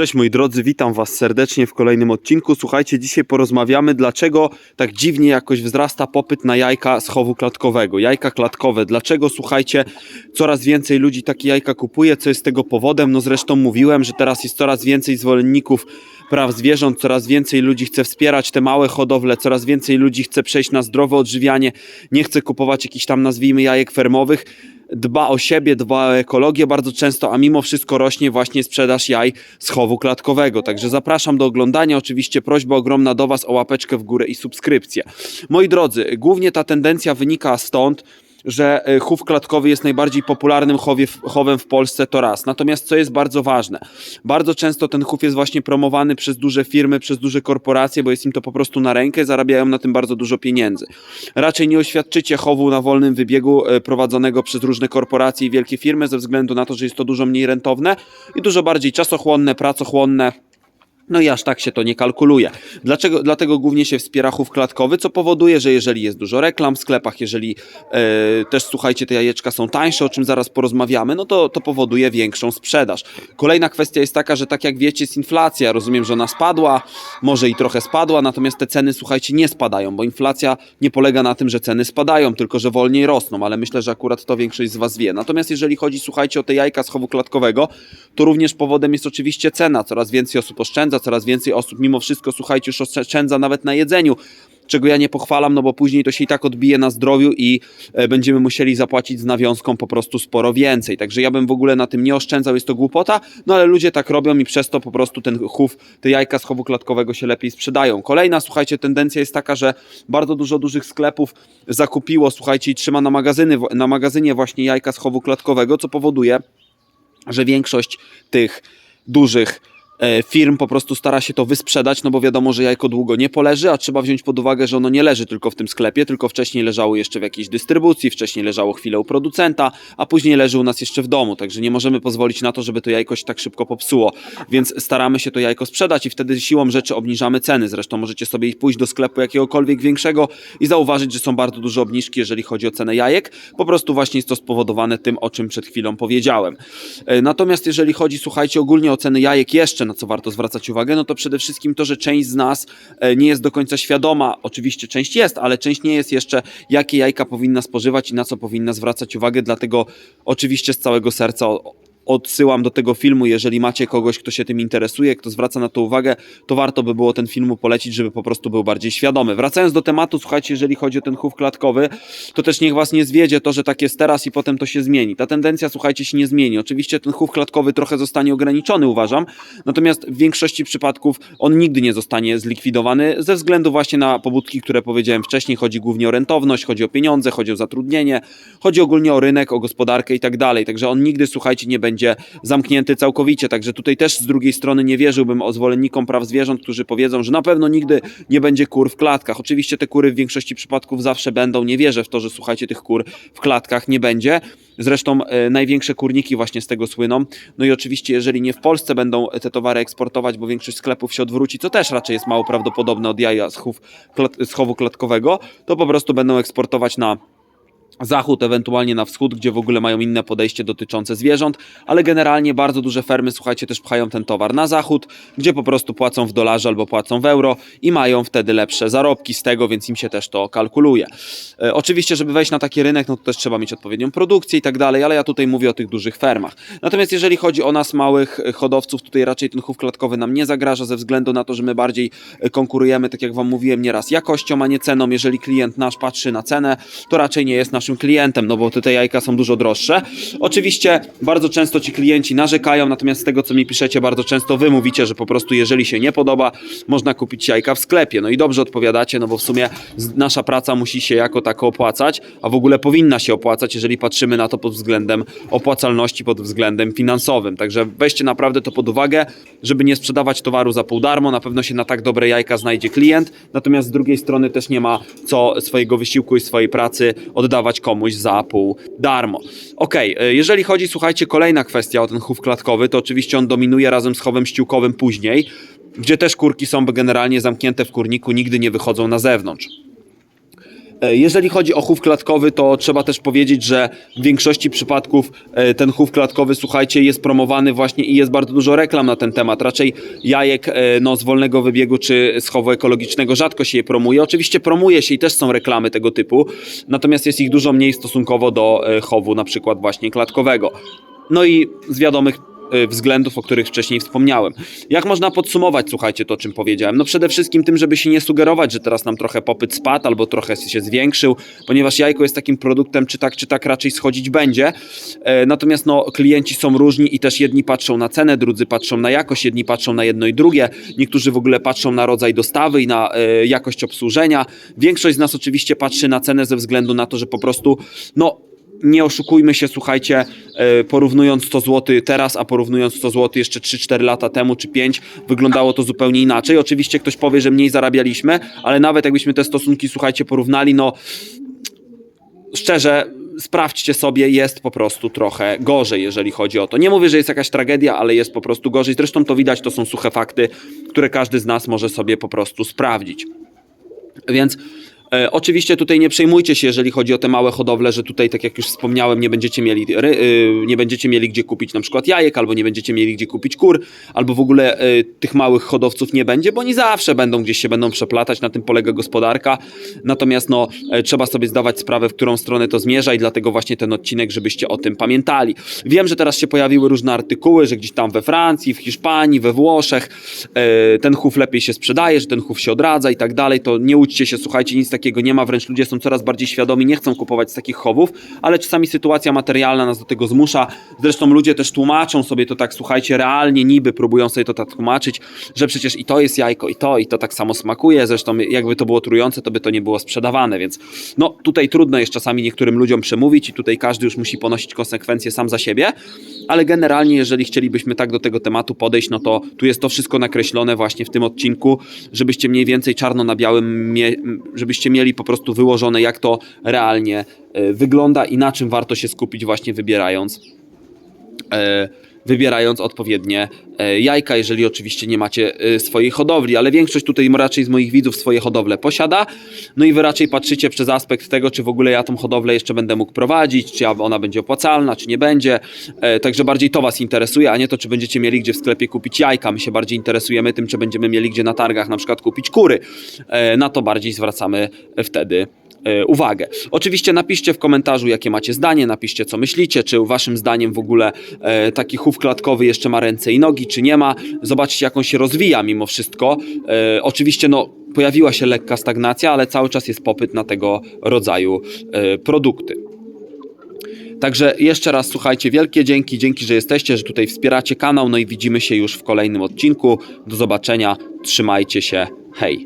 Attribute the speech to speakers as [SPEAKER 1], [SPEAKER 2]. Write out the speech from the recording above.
[SPEAKER 1] Cześć moi drodzy, witam Was serdecznie w kolejnym odcinku. Słuchajcie, dzisiaj porozmawiamy, dlaczego tak dziwnie jakoś wzrasta popyt na jajka z chowu klatkowego. Jajka klatkowe, dlaczego słuchajcie, coraz więcej ludzi takie jajka kupuje, co jest tego powodem? No zresztą mówiłem, że teraz jest coraz więcej zwolenników praw zwierząt, coraz więcej ludzi chce wspierać te małe hodowle, coraz więcej ludzi chce przejść na zdrowe odżywianie, nie chce kupować jakichś tam nazwijmy jajek fermowych dba o siebie, dba o ekologię bardzo często, a mimo wszystko rośnie właśnie sprzedaż jaj z chowu klatkowego. Także zapraszam do oglądania. Oczywiście prośba ogromna do Was o łapeczkę w górę i subskrypcję. Moi drodzy, głównie ta tendencja wynika stąd, że e, chów klatkowy jest najbardziej popularnym chowie, chowem w Polsce, to raz. Natomiast co jest bardzo ważne, bardzo często ten chów jest właśnie promowany przez duże firmy, przez duże korporacje, bo jest im to po prostu na rękę, zarabiają na tym bardzo dużo pieniędzy. Raczej nie oświadczycie chowu na wolnym wybiegu e, prowadzonego przez różne korporacje i wielkie firmy, ze względu na to, że jest to dużo mniej rentowne i dużo bardziej czasochłonne, pracochłonne. No i aż tak się to nie kalkuluje. Dlaczego? Dlatego głównie się wspiera chów klatkowy, co powoduje, że jeżeli jest dużo reklam w sklepach, jeżeli e, też słuchajcie, te jajeczka są tańsze, o czym zaraz porozmawiamy, no to, to powoduje większą sprzedaż. Kolejna kwestia jest taka, że tak jak wiecie, jest inflacja. Rozumiem, że ona spadła, może i trochę spadła, natomiast te ceny, słuchajcie, nie spadają, bo inflacja nie polega na tym, że ceny spadają, tylko że wolniej rosną, ale myślę, że akurat to większość z Was wie. Natomiast jeżeli chodzi, słuchajcie, o te jajka z chowu klatkowego, to również powodem jest oczywiście cena. Coraz więcej osób oszczędza, coraz więcej osób mimo wszystko, słuchajcie, już oszczędza nawet na jedzeniu, czego ja nie pochwalam, no bo później to się i tak odbije na zdrowiu i e, będziemy musieli zapłacić z nawiązką po prostu sporo więcej. Także ja bym w ogóle na tym nie oszczędzał, jest to głupota, no ale ludzie tak robią i przez to po prostu ten chów, te jajka z chowu klatkowego się lepiej sprzedają. Kolejna, słuchajcie, tendencja jest taka, że bardzo dużo dużych sklepów zakupiło, słuchajcie, i trzyma na, magazyny, na magazynie właśnie jajka z chowu klatkowego, co powoduje, że większość tych dużych firm po prostu stara się to wysprzedać, no bo wiadomo, że jajko długo nie poleży, a trzeba wziąć pod uwagę, że ono nie leży tylko w tym sklepie, tylko wcześniej leżało jeszcze w jakiejś dystrybucji, wcześniej leżało chwilę u producenta, a później leży u nas jeszcze w domu, także nie możemy pozwolić na to, żeby to jajko się tak szybko popsuło, więc staramy się to jajko sprzedać i wtedy siłą rzeczy obniżamy ceny. Zresztą możecie sobie pójść do sklepu jakiegokolwiek większego i zauważyć, że są bardzo duże obniżki, jeżeli chodzi o cenę jajek. Po prostu właśnie jest to spowodowane tym, o czym przed chwilą powiedziałem. E, Natomiast jeżeli chodzi, słuchajcie, ogólnie o ceny jajek jeszcze, na co warto zwracać uwagę, no to przede wszystkim to, że część z nas e, nie jest do końca świadoma, oczywiście część jest, ale część nie jest jeszcze, jakie jajka powinna spożywać i na co powinna zwracać uwagę, dlatego oczywiście z całego serca odsyłam do tego filmu, jeżeli macie kogoś, kto się tym interesuje, kto zwraca na to uwagę, to warto by było ten film polecić, żeby po prostu był bardziej świadomy. Wracając do tematu, słuchajcie, jeżeli chodzi o ten chów klatkowy, to też niech was nie zwiedzie to, że tak jest teraz i potem to się zmieni. Ta tendencja, słuchajcie, się nie zmieni. Oczywiście ten chów klatkowy trochę zostanie ograniczony, uważam, natomiast w większości przypadków on nigdy nie zostanie zlikwidowany ze względu właśnie na pobudki, które powiedziałem wcześniej. Chodzi głównie o rentowność, chodzi o pieniądze, chodzi o zatrudnienie, chodzi ogólnie o rynek, o gospodarkę i tak dalej. Także on nigdy, słuchajcie, nie będzie zamknięty całkowicie. Także tutaj też z drugiej strony nie wierzyłbym o zwolennikom praw zwierząt, którzy powiedzą, że na pewno nigdy nie będzie kur w klatkach. Oczywiście te kury w większości przypadków zawsze będą. Nie wierzę w to, że słuchajcie, tych kur w klatkach nie będzie. Zresztą e, największe kurniki właśnie z tego słyną. No i oczywiście, jeżeli nie w Polsce będą te towary eksportować, bo większość sklepów się odwróci, co też raczej jest mało prawdopodobne od jaja z, chów, klat, z chowu klatkowego, to po prostu będą eksportować na zachód, ewentualnie na wschód, gdzie w ogóle mają inne podejście dotyczące zwierząt, ale generalnie bardzo duże fermy, słuchajcie, też pchają ten towar na zachód, gdzie po prostu płacą w dolarze albo płacą w euro i mają wtedy lepsze zarobki z tego, więc im się też to kalkuluje. E, oczywiście, żeby wejść na taki rynek, no to też trzeba mieć odpowiednią produkcję i tak dalej, ale ja tutaj mówię o tych dużych fermach. Natomiast jeżeli chodzi o nas małych e, hodowców, tutaj raczej ten chów klatkowy nam nie zagraża ze względu na to, że my bardziej e, konkurujemy, tak jak wam mówiłem nieraz, jakością, a nie ceną. Jeżeli klient nasz patrzy na cenę, to raczej nie jest naszym klientem, no bo te jajka są dużo droższe. Oczywiście bardzo często ci klienci narzekają, natomiast z tego co mi piszecie, bardzo często wy mówicie, że po prostu jeżeli się nie podoba, można kupić jajka w sklepie. No i dobrze odpowiadacie, no bo w sumie nasza praca musi się jako tako opłacać, a w ogóle powinna się opłacać, jeżeli patrzymy na to pod względem opłacalności, pod względem finansowym. Także weźcie naprawdę to pod uwagę, żeby nie sprzedawać towaru za pół darmo. Na pewno się na tak dobre jajka znajdzie klient, natomiast z drugiej strony też nie ma co swojego wysiłku i swojej pracy oddawać komuś za pół darmo. Okej, e, jeżeli chodzi, słuchajcie, kolejna kwestia o ten chów klatkowy, to oczywiście on dominuje razem z chowem ściółkowym później, gdzie też kurki są generalnie zamknięte w kurniku, nigdy nie wychodzą na zewnątrz. E, Jeżeli chodzi o chów klatkowy, to trzeba też powiedzieć, że w większości przypadków e, ten chów klatkowy, słuchajcie, jest promowany właśnie i jest bardzo dużo reklam na ten temat. Raczej jajek e, no, z wolnego wybiegu czy z chowu ekologicznego rzadko się je promuje. Oczywiście promuje się i też są reklamy tego typu, natomiast jest ich dużo mniej stosunkowo do chowu na przykład właśnie klatkowego. No i z wiadomych względów, o których wcześniej wspomniałem. Jak można podsumować, słuchajcie, to o czym powiedziałem? No przede wszystkim tym, żeby się nie sugerować, że teraz nam trochę popyt spadł albo trochę się zwiększył, ponieważ jajko jest takim produktem, czy tak, czy tak raczej schodzić będzie. E, Natomiast no, klienci są różni i też jedni patrzą na cenę, drudzy patrzą na jakość, jedni patrzą na jedno i drugie, niektórzy w ogóle patrzą na rodzaj dostawy i na e, jakość obsłużenia. Większość z nas oczywiście patrzy na cenę ze względu na to, że po prostu no, nie oszukujmy się, słuchajcie, e, porównując 100 zł teraz, a porównując 100 zł jeszcze 3-4 lata temu czy 5, wyglądało to zupełnie inaczej. Oczywiście ktoś powie, że mniej zarabialiśmy, ale nawet jakbyśmy te stosunki, słuchajcie, porównali, no szczerze, sprawdźcie sobie, jest po prostu trochę gorzej, jeżeli chodzi o to. Nie mówię, że jest jakaś tragedia, ale jest po prostu gorzej. Zresztą to widać, to są suche fakty, które każdy z nas może sobie po prostu sprawdzić. Więc e, oczywiście tutaj nie przejmujcie się, jeżeli chodzi o te małe hodowle, że tutaj, tak jak już wspomniałem, nie będziecie mieli, y, nie będziecie mieli gdzie kupić na przykład jajek, albo nie będziecie mieli gdzie kupić kur, albo w ogóle y, tych małych hodowców nie będzie, bo oni zawsze będą gdzieś się będą przeplatać, na tym polega gospodarka. Natomiast no, e, trzeba sobie zdawać sprawę, w którą stronę to zmierza i dlatego właśnie ten odcinek, żebyście o tym pamiętali. Wiem, że teraz się pojawiły różne artykuły, że gdzieś tam we Francji, w Hiszpanii, we Włoszech e, ten chów lepiej się sprzedaje, że ten chów się odradza i tak dalej, to nie łudźcie się, słuchajcie, nic takiego nie ma, wręcz ludzie są coraz bardziej świadomi, nie chcą kupować z takich chowów, ale czasami sytuacja materialna nas do tego zmusza. Zresztą ludzie też tłumaczą sobie to tak, słuchajcie, realnie niby próbują sobie to tak tłumaczyć, że przecież i to jest jajko, i to, i to tak samo smakuje, zresztą jakby to było trujące, to by to nie było sprzedawane, więc no tutaj trudno jest czasami niektórym ludziom przemówić i tutaj każdy już musi ponosić konsekwencje sam za siebie, ale generalnie jeżeli chcielibyśmy tak do tego tematu podejść, no to tu jest to wszystko nakreślone właśnie w tym odcinku, żebyście mniej więcej czarno na białym, mie- żebyście mieli po prostu wyłożone jak to realnie e, wygląda i na czym warto się skupić właśnie wybierając. E, wybierając odpowiednie e, jajka, jeżeli oczywiście nie macie e, swojej hodowli, ale większość tutaj raczej z moich widzów swoje hodowle posiada, no i wy raczej patrzycie przez aspekt tego, czy w ogóle ja tą hodowlę jeszcze będę mógł prowadzić, czy ona będzie opłacalna, czy nie będzie, e, także bardziej to was interesuje, a nie to, czy będziecie mieli gdzie w sklepie kupić jajka, my się bardziej interesujemy tym, czy będziemy mieli gdzie na targach na przykład kupić kury, na to bardziej zwracamy wtedy uwagę. Oczywiście napiszcie w komentarzu, jakie macie zdanie, napiszcie, co myślicie, czy waszym zdaniem w ogóle e, taki chów klatkowy jeszcze ma ręce i nogi, czy nie ma. Zobaczcie, jak on się rozwija mimo wszystko. E, oczywiście, no, pojawiła się lekka stagnacja, ale cały czas jest popyt na tego rodzaju e, produkty. Także jeszcze raz słuchajcie, wielkie dzięki, dzięki, że jesteście, że tutaj wspieracie kanał, no i widzimy się już w kolejnym odcinku. Do zobaczenia, trzymajcie się, hej!